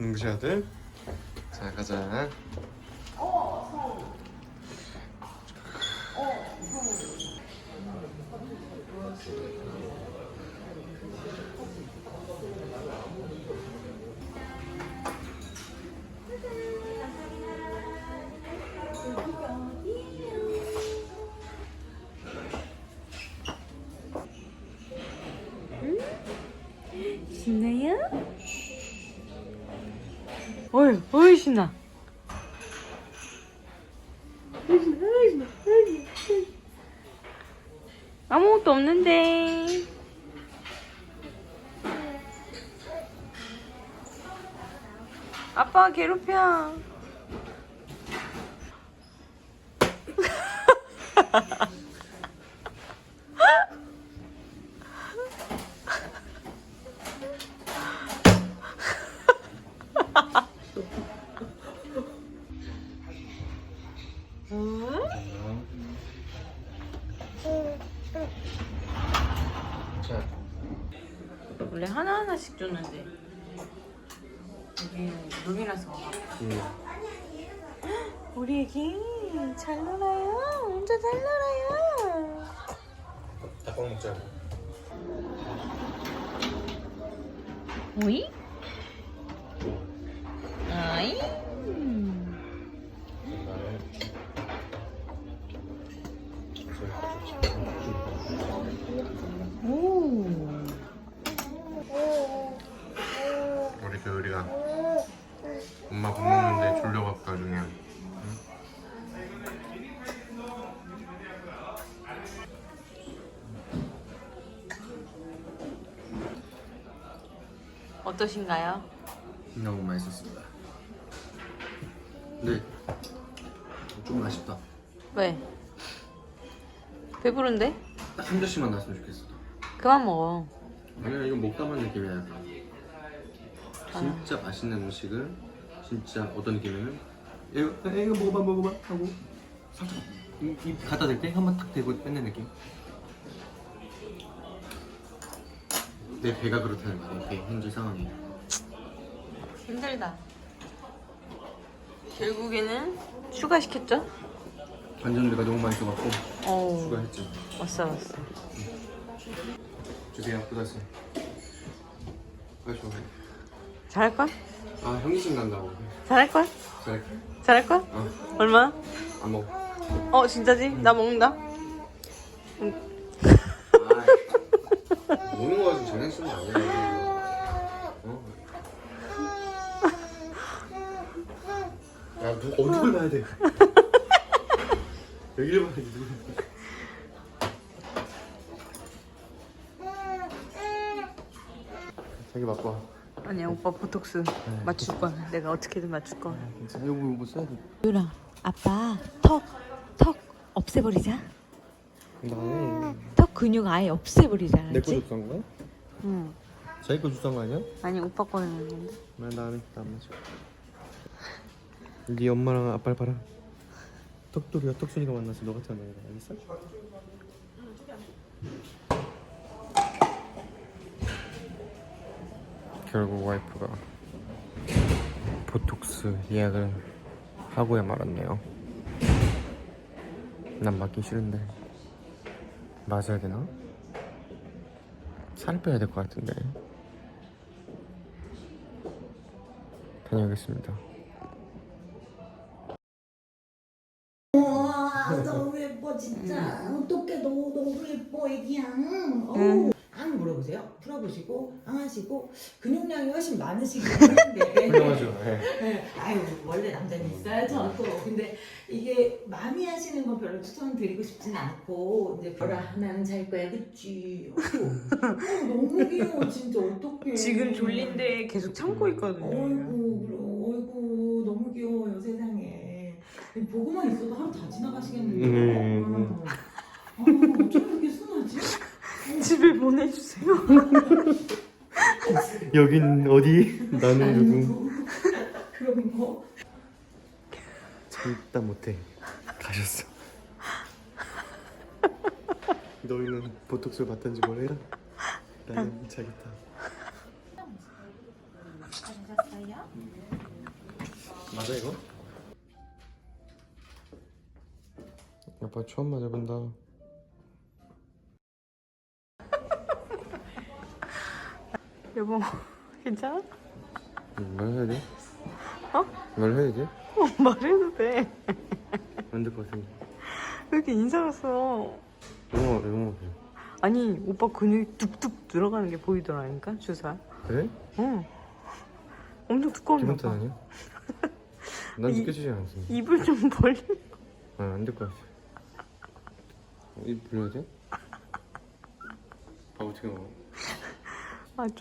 응시 아들. 자 가자. 신나요? 어이, 어이 신나. 아무것도 없는데. 아빠가 괴롭혀. 자. 원래 하나하나씩 줬는데. 여기 룸이라서. 음. 우리 애기 잘 놀아요. 혼자 잘 놀아요. 닭빵 먹자. 오이? 엄마 밥 먹는데 졸려갖고 나중에. 어떠신가요? 너무 맛있었습니다. 네. 좀 아쉽다. 왜? 배부른데? 딱한 접시만 나왔으면 좋겠어. 그만 먹어. 아니야 이건 먹다만 느낌이야 약간. 진짜 맛있는 음식을 진짜 어떤 느낌이냐면 이거 야, 이거 먹어봐 먹어봐 하고 살짝 입, 입 갖다 댈때 한번 탁 대고 뺏는 느낌. 내 배가 그렇다는 거야. 배 현재 상황이. 힘들다. 결국에는 추가시켰죠? 완전 배가 너무 맛있어갖고 어. 추가했지. 왔어 왔어. 주세요 뿌렸어. 아 좋아. 잘할걸? 아 현기증 난다고. 잘할걸? 그래. 잘할걸? 어. 얼마? 안 먹어. 어 진짜지? 나 먹는다. 아, 먹는 거 가지고 장난치는 거 아니야. 어? 야, 누 어디를 봐야 돼? 여기를 봐야지. 누구. 자기 바꿔. 아니야 오빠 보톡스 맞출 거야. 내가 어떻게든 맞출 거야. 괜찮아. 이거 뭐 써야 돼? 유라 아빠 턱 턱 없애버리자. 나는 턱 근육 아예 없애버리자. 내거 알았지? 줬던 거야? 응. 자기 거 줬던 거 아니야? 아니 오빠 거는 건데. 나 나는 나안 맞아. 네 엄마랑 아빠를 봐라. 턱돌이가 턱순이가 만나서 너 같은 애가 알겠어? 결국 와이프가 보톡스 예약을 하고야 말았네요. 난 맞기 싫은데 맞아야 되나? 살 빼야 될 것 같은데. 다녀오겠습니다. 와 너무 예뻐 진짜 어떡해 너무 너무 예뻐 애기야 어우 안 물어보세요. 풀어보시고 항하시고 근육량이 훨씬 많으시긴 한데. 훌륭하죠. 네. 네, 아유 원래 남자는 있어야죠 또 근데 이게 마음이 하시는 건 별로 추천드리고 싶진 않고 이제 별아 하나는 잘 거야 그치? 어, 어, 너무 귀여워 진짜. 어떡해. 지금 졸린데 계속 참고 있거든요. 어이구 어이구 너무 귀여워요 세상에. 보고만 있어도 하루 다 지나가시겠는데요? 음. 아, 어쩜 이렇게 순하지? 집에 보내주세요. 여긴 어디? 나는 누구? 아이고, 그럼 뭐 참다 못해 가셨어. 너희는 보톡스 받든지 뭘 해라. 나는 자겠다. 잘하셨어요? 맞아 이거? 아빠 처음 맞아본다 여보 괜찮아? 말 해야 돼? 어? 말 해야 돼? 어, 말해도 돼. 안될 것 같은데 왜 이렇게 인상을 써? 영어 영어 아니 오빠 근육이 뚝뚝 들어가는 게 보이더라니까 주사. 그래? 응. 엄청 두꺼운가 기분 봐. 탓 아니야? 난 이- 느껴지지 않았어 입을 좀 벌리. 아, 안될 것 같아. 입 불려야 돼? 아, 어떻게 먹어? 아좀